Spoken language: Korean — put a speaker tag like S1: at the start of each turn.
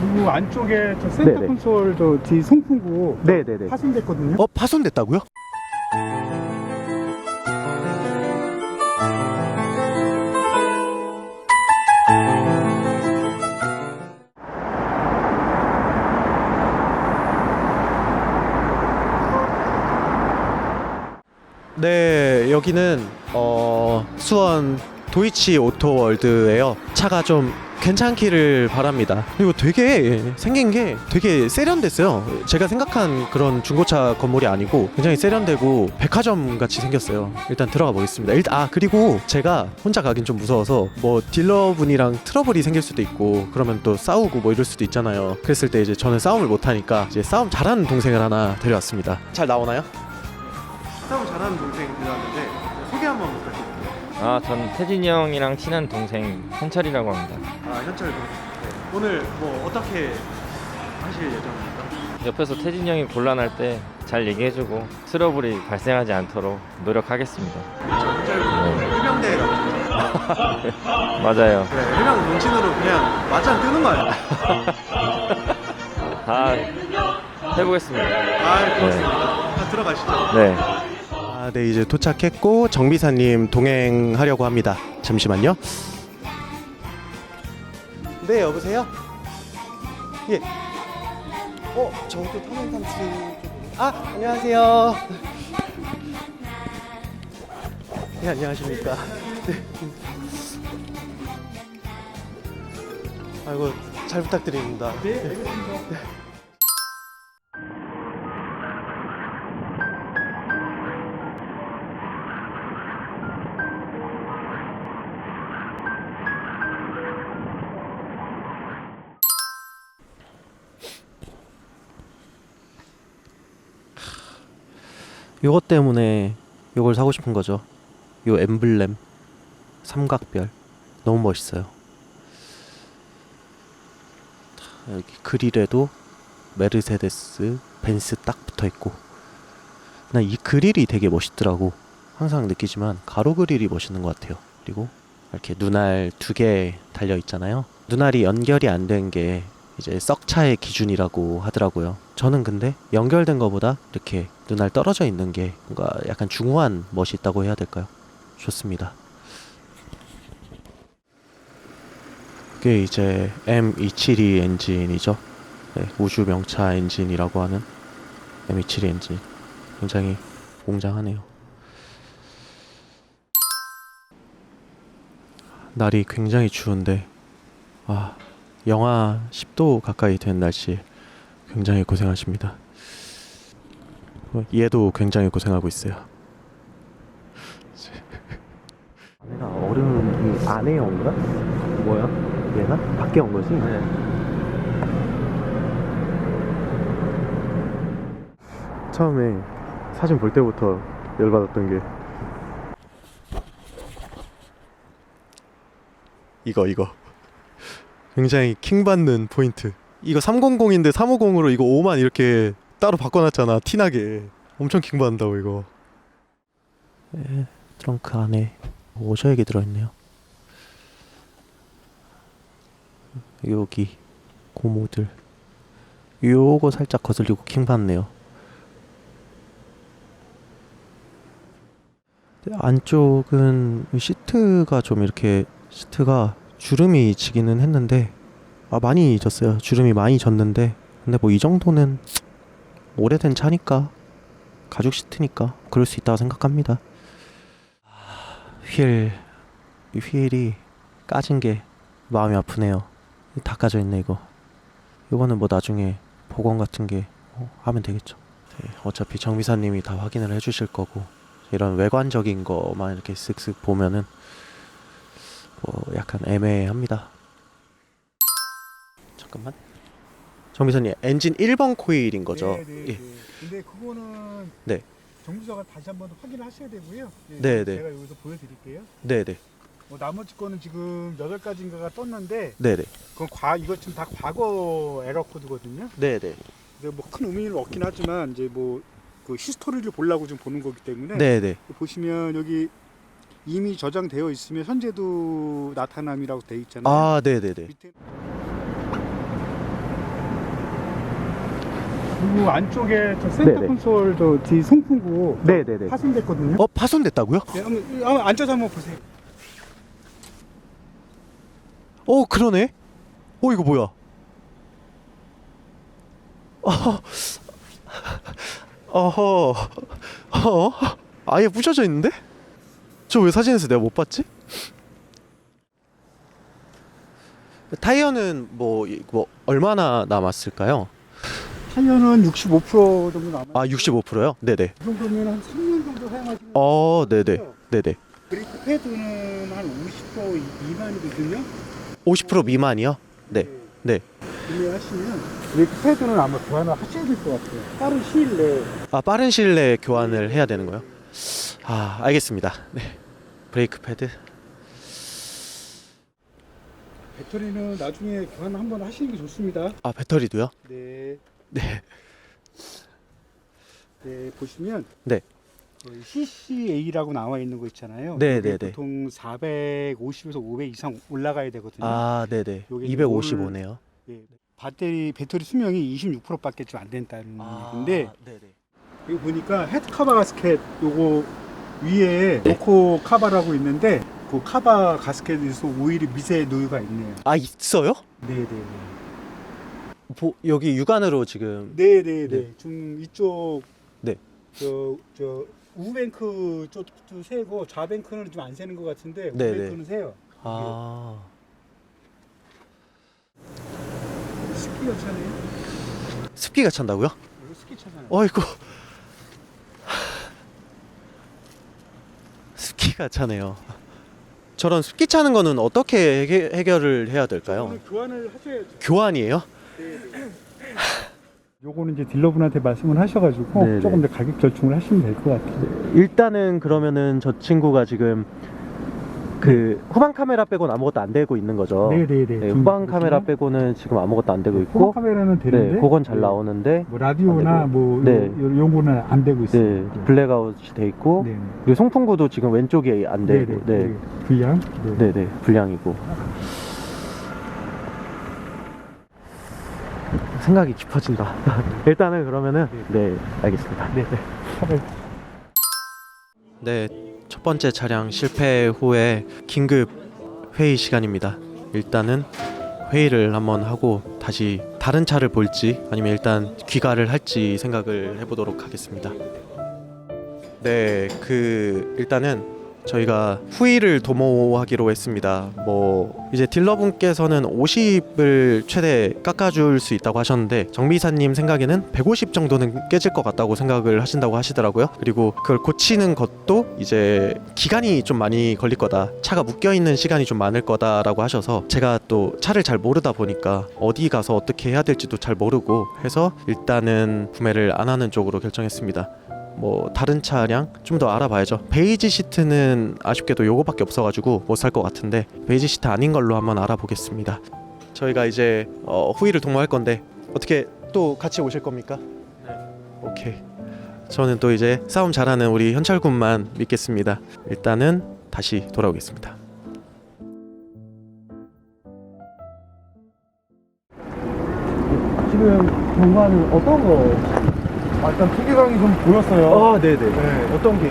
S1: 그리고 안쪽에 저 센터
S2: 네네.
S1: 콘솔 저 뒤 송풍구
S2: 네네네.
S1: 파손됐거든요.
S2: 어 파손됐다고요? 네, 여기는 어, 수원 도이치 오토월드예요. 차가 좀 괜찮기를 바랍니다. 그리고 되게 생긴 게 되게 세련됐어요. 제가 생각한 그런 중고차 건물이 아니고 굉장히 세련되고 백화점 같이 생겼어요. 일단 들어가 보겠습니다. 일단 아 그리고 제가 혼자 가긴 좀 무서워서 뭐 딜러분이랑 트러블이 생길 수도 있고 그러면 또 싸우고 뭐 이럴 수도 있잖아요. 그랬을 때 이제 저는 싸움을 못 하니까 이제 싸움 잘하는 동생을 하나 데려왔습니다. 잘 나오나요? 싸움 잘하는 동생 데려왔는데 소개 한번 부탁드릴게요.
S3: 아, 전 태진이 형이랑 친한 동생 현철이라고 합니다.
S2: 아 현철 군. 네. 오늘 뭐 어떻게 하실 예정입니까?
S3: 옆에서 태진이 형이 곤란할 때 잘 얘기해주고 트러블이 발생하지 않도록 노력하겠습니다.
S2: 현철 군 해병대
S3: 맞아요.
S2: 그래 해병 문신으로 그냥 맞짱 뜨는 거 아니야?
S3: 다 해보겠습니다.
S2: 아 고맙습니다. 아, 들어가시죠.
S3: 네.
S2: 아, 네 이제 도착했고 정비사님 동행하려고 합니다. 잠시만요. 네 여보세요. 예. 어 저도 쪽으로. 아 안녕하세요. 네 안녕하십니까. 네. 아이고 잘 부탁드립니다. 네알 요것 때문에 요걸 사고 싶은 거죠. 요 엠블렘 삼각별 너무 멋있어요. 자, 여기 그릴에도 메르세데스 벤스 딱 붙어 있고 나 이 그릴이 되게 멋있더라고. 항상 느끼지만 가로 그릴이 멋있는 것 같아요. 그리고 이렇게 눈알 두 개 달려 있잖아요. 눈알이 연결이 안 된 게 이제 썩차의 기준이라고 하더라고요. 저는 근데 연결된 거보다 이렇게 눈알 떨어져 있는 게 뭔가 약간 중후한 멋이 있다고 해야 될까요? 좋습니다. 그게 이제 M272 엔진이죠. 네, 우주 명차 엔진이라고 하는 M272 엔진. 굉장히 웅장하네요. 날이 굉장히 추운데 아 영하 10도 가까이 된 날씨에 굉장히 고생하십니다. 어, 얘도 굉장히 고생하고 있어요. 얘가 얼음 안에 온가? 뭐야? 얘가 밖에 온 거지? 처음에 사진 볼 때부터 열받았던 게 이거 이거 굉장히 킹받는 포인트. 이거 300인데 350으로 이거 5만 이렇게 따로 바꿔놨잖아 티나게. 엄청 킹받는다고 이거. 에, 트렁크 안에 오셔액이 들어있네요. 여기 고무들. 요거 살짝 거슬리고 킹받네요. 안쪽은 시트가 좀 이렇게 시트가 주름이 지기는 했는데 아 많이 졌어요. 주름이 많이 졌는데. 근데 뭐 이 정도는 오래된 차니까 가죽 시트니까 그럴 수 있다고 생각합니다. 아, 휠, 이 휠이 까진 게 마음이 아프네요. 다 까져 있네 이거. 이거는 뭐 나중에 복원 같은 게 어, 하면 되겠죠. 네, 어차피 정비사님이 다 확인을 해주실 거고 이런 외관적인 거만 이렇게 쓱쓱 보면은 뭐 약간 애매합니다. 잠깐만. 정비선님 엔진 1번 코일인 거죠?
S1: 네, 네,
S2: 예.
S1: 네. 근데 그거는
S2: 네.
S1: 정비사가 다시 한번 확인하셔야 되고요. 네,
S2: 네, 네.
S1: 제가 여기서 보여드릴게요.
S2: 네 네.
S1: 뭐 나머지 거는 지금 여덟 가지인가가 떴는데
S2: 네 네.
S1: 그건 과 이거 지금 다 과거 에러 코드거든요.
S2: 네 네.
S1: 근데 뭐 큰 의미는 없긴 하지만 이제 뭐 그 히스토리를 보려고 지금 보는 거기 때문에
S2: 네 네.
S1: 보시면 여기 이미 저장되어 있으면 현재도 나타남이라고 돼 있잖아요.
S2: 아 네 네 네.
S1: 밑에 그리고 안쪽에 저 센터
S2: 네네.
S1: 콘솔 저 뒤 송풍구
S2: 네 네 네.
S1: 파손됐거든요.
S2: 어 파손됐다고요?
S1: 네, 한번, 한번 앉아서 한번 보세요.
S2: 어 그러네. 어 이거 뭐야? 어, 어허, 어, 아예 부셔져 있는데? 저 왜 사진에서 내가 못 봤지? 타이어는 뭐, 이- 뭐 얼마나 남았을까요?
S1: 타이어는 65% 정도 남아요.
S2: 아 65%요? 네네.
S1: 이 정도면 한 3년 정도 사용하시면
S2: 어, 네네. 네네.
S1: 브레이크 패드는 한 50% 미만이거든요.
S2: 50% 미만이요? 네, 네.
S1: 구매하시면 브레이크 패드는 아마 교환을 하셔야 될 것 같아요. 빠른 시일 내에
S2: 아 빠른 시일 내에 교환을 해야 되는 거요? 아 알겠습니다. 네. 브레이크 패드.
S1: 배터리는 나중에 교환 한번 하시는 게 좋습니다.
S2: 아 배터리도요?
S1: 네,
S2: 네.
S1: 네 보시면
S2: 네.
S1: 그 CCA라고 나와 있는 거 있잖아요.
S2: 네, 네, 네.
S1: 보통 450에서 500 이상 올라가야 되거든요.
S2: 아 네네.
S1: 요게
S2: 255네요.
S1: 예, 배터리 배터리 수명이 26%밖에 좀 안 된다는
S2: 아.
S1: 얘기인데
S2: 네네.
S1: 여기 보니까 헤드 카바 가스켓 요거 위에
S2: 네.
S1: 노코 카바라고 있는데 그 카바 가스켓에서 오일이 미세 노유가 있네요.
S2: 아 있어요?
S1: 네네네.
S2: 보, 여기 육안으로 지금
S1: 네네네.
S2: 네.
S1: 좀 이쪽
S2: 네.
S1: 저 저 우뱅크 쪽도 세고 좌뱅크는 좀 안 세는 것 같은데
S2: 네네.
S1: 우뱅크는 세요.
S2: 아
S1: 스키가 차네요.
S2: 습기가 찬다고요?
S1: 이거 스키 차잖아요.
S2: 어이구 습 기가 차네요. 저런 습기 차는 거는 어떻게 해결, 해결을 해야 될까요?
S1: 교환을 하셔야죠.
S2: 교환이에요?
S1: 요거는 이제 딜러분한테 말씀을 하셔가지고
S2: 네네.
S1: 조금 더 가격 절충을 하시면 될 것 같아요.
S2: 일단은 그러면은 저 친구가 지금 그 후방 카메라 빼고는 아무것도 안 되고 있는 거죠.
S1: 네네네.
S2: 네, 후방 카메라 빼고는 지금 아무것도 안 되고
S1: 후방
S2: 있고,
S1: 카메라는 되는데
S2: 네, 그건 잘
S1: 네.
S2: 나오는데,
S1: 뭐 라디오나. 뭐
S2: 네.
S1: 거는 안 되고 있어요.
S2: 네, 블랙아웃이 돼 있고,
S1: 네.
S2: 그리고 송풍구도 지금 왼쪽에 안
S1: 네.
S2: 되고,
S1: 네.
S2: 네,
S1: 네. 불량. 네.
S2: 네, 네, 불량이고. 생각이 깊어진다. 일단은 그러면은, 네, 알겠습니다.
S1: 네.
S2: 네, 첫 번째 차량 실패 후에 긴급 회의 시간입니다. 일단은 회의를 한번 하고 다시 다른 차를 볼지 아니면 일단 귀가를 할지 생각을 해보도록 하겠습니다. 네, 그 일단은 저희가 후위를 도모하기로 했습니다. 뭐 이제 딜러분께서는 50을 최대 깎아줄 수 있다고 하셨는데 정비사님 생각에는 150 정도는 깨질 것 같다고 생각을 하신다고 하시더라고요. 그리고 그걸 고치는 것도 이제 기간이 좀 많이 걸릴 거다. 차가 묶여 있는 시간이 좀 많을 거다라고 하셔서 제가 또 차를 잘 모르다 보니까 어디 가서 어떻게 해야 될지도 잘 모르고 해서 일단은 구매를 안 하는 쪽으로 결정했습니다. 뭐 다른 차량 좀 더 알아봐야죠. 베이지 시트는 아쉽게도 요거밖에 없어가지고 못 살 것 같은데 베이지 시트 아닌 걸로 한번 알아보겠습니다. 저희가 이제 어, 후위를 동모할 건데 어떻게 또 같이 오실 겁니까? 네. 오케이. 저는 또 이제 싸움 잘하는 우리 현철군만 믿겠습니다. 일단은 다시 돌아오겠습니다.
S1: 지금 경과는 어떤 거? 아, 일단 투기강이 좀 보였어요.
S2: 네네.
S1: 네.
S2: 어떤 게?